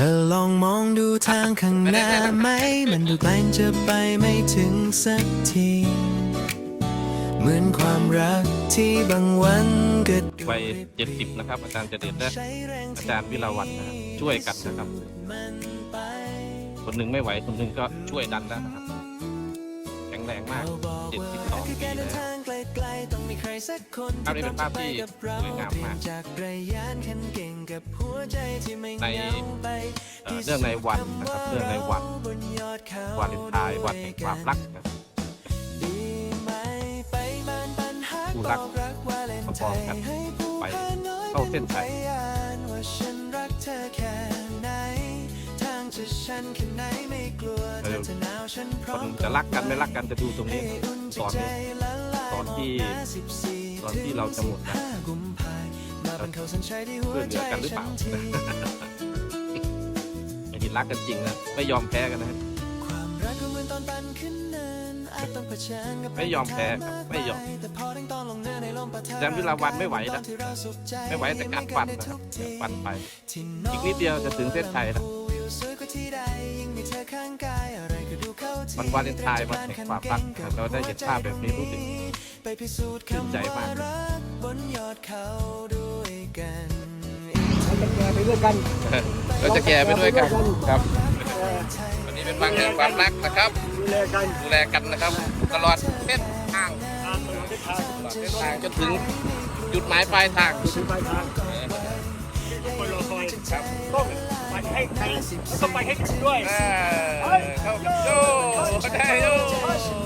ธอลองมองดูทางข้างหน้าไหม มันดูไกลจะไปไม่ถึงสักที เหมือนความรักที่บางวันเกิดวัยเจ็ดสิบนะครับ อาจารย์เจเด็ดและอาจารย์วิลาวันนะครับช่วยกันนะครับ คนหนึ่งไม่ไหว คนหนึ่งก็ช่วยดันแล้วนะครับ แข็งแรงมากเจ็ดสิบสองปีนแล้ว ไกลๆต้องมีใครสักคนภาพนี้เป็นภาพที่กับเราสวยงามมากเปลี่ยนจากระยานขันเก่งกับหัวใจที่ไม่ในเหงาไปเอ่อเรื่องในวันนะครับเรื่องในวันบนยอดเขาวาเลนไทน์วันแห่งความรักนะครับดีไหมไปบ้านปัญหาคู่รักบอกรักวาเลนมาไทฟ้องน์กันให้ผู้ไปพาน้อยเข้าเส้นชัยป็พยานว่าฉันรักเธอแค่ไหนทางจะฉันแค่ไหนไม่กลัวเธอจะหนาวฉันพคร้อมนจะรักกันไม่รักกันจะดูตรงนี้ให้อุ่นตอนใจนี้ละลายตอน ที่มงหา14ตอนที่เราจะหมดนะถึง15กุมภามาเป็นเขาสัญชัยที่หัวใจช่วยเหลือกันหรือเปฉัล่านทีไอ้ที่รักกันจริงนะไม่ยอมแพ้กันนะความรักก็เหมือนตอนปั่นขึ้นเนินอาจต้องเผชิญกับไม่ยอมแพ้ครับไม่ยอมแต่พอถึงตอนลงเนินในลมปะทะอาจารย์วิลาวันไม่ไหวนะตอนที่เราสุขใจไม่ไหวแต่กัดฟันนะครับฟันไปที่อีกนิดเดียวจะถึงเส้นชัยแล้ววิวสวยกว่าที่ใดยิ่งมีเธอข้างกายอะไรก็ดูเข้าทีวันวาเลนไทน์วันแห่งความรักนะครับเราได้เห็นภาพแบบนี้รู้สึก ไปพิสูจน์ชื่นคำใจว่ามากรักบนยอดเขาด้วยกันจะแก่ไปด้วยกันเราจะแก่ไปด้วยกันครับ วันนี้เป็นวันแห่งความรักนะครับ ดูแลกันดูแลกันนะครับ ตลอดเส้นทางตามตลอดเส้นทางตลอดเส้นทางจนถึงจุดหมายปลายทางถึงปลายทางคนรอคอยครับต้องไปให้ใครต้องไปให้ถึงด้วยเออเข้ากับโจ้เข้าได้โจ้เย้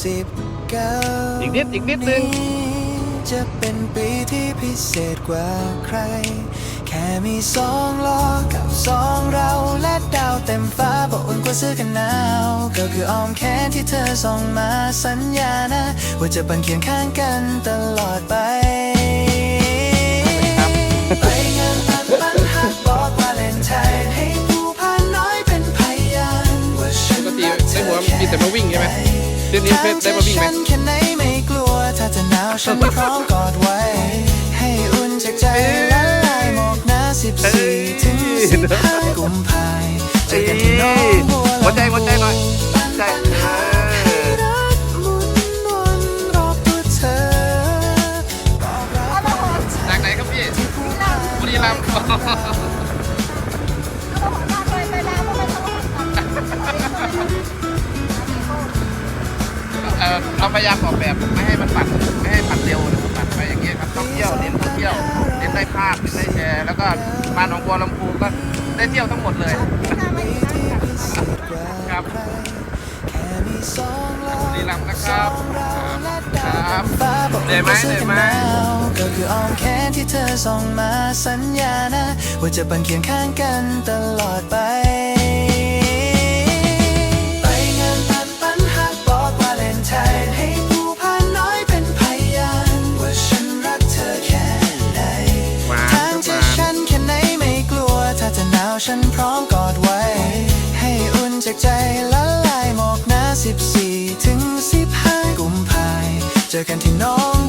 2569อีกนิดอีกนิดนึง จะเป็นปีที่พิเศษกว่าใคร แค่มีสองล้อกับสองเราและดาวเต็มฟ้าบอกอุ่นกว่าเสื้อกันหนาว ก็คืออ้อมแขนที่เธอส่งมาสัญญานะ ว่าจะเป็นเคียงข้างกันตลอดไปไปงานปันปันหักบอกวาเลนไทน์ให้ผู้พาน้อยเป็นพยานว่าฉันปกติรักเธในอหัวมีแต่มาวิ่งใช่ไหม เรื่องนี้เพชรได้มาวิ่งไหมแค่ไหนไม่กลัวถ้าจะหนาวฉันพร้อมกอดไว้ ให้อุ่นจากใจละลายหมอกหน้าสิบสี่ถึงสิบห้ากุมภาเจอกันที่น้องบัวลำพูหัวใจหัวใจหน่อยนักให้รักหมุนวนรอบตัวเธอบอกรักจากไหนครับพี่บุรีรัมย์ ยายามออกแบบไม่ให้มันปั่นไม่ให้ปั่นเร็วนะครับปั่นไปอย่างเงี้ยครับท่องเที่ยวเน้นท่องเที่ยวเน้นได้ภาพเน้นได้แชร์แล้วก็มาหนองบัวลำพูก็ได้เที่ยวทั้งหมดเลยครับแค่ล้อบุรีรัมย์นะครับครับได้ไหมได้ไหมก็คืออ้อมแขนที่เธอส่งมาสัญญานะว่าจะเป็นเคียงข้างกันตลอดไป ร้อมกอดไว้ ให้อุ่นจากใจละลายหมอกหน้า 14 ถึง 15 กุมภาเจอกันที่น้อง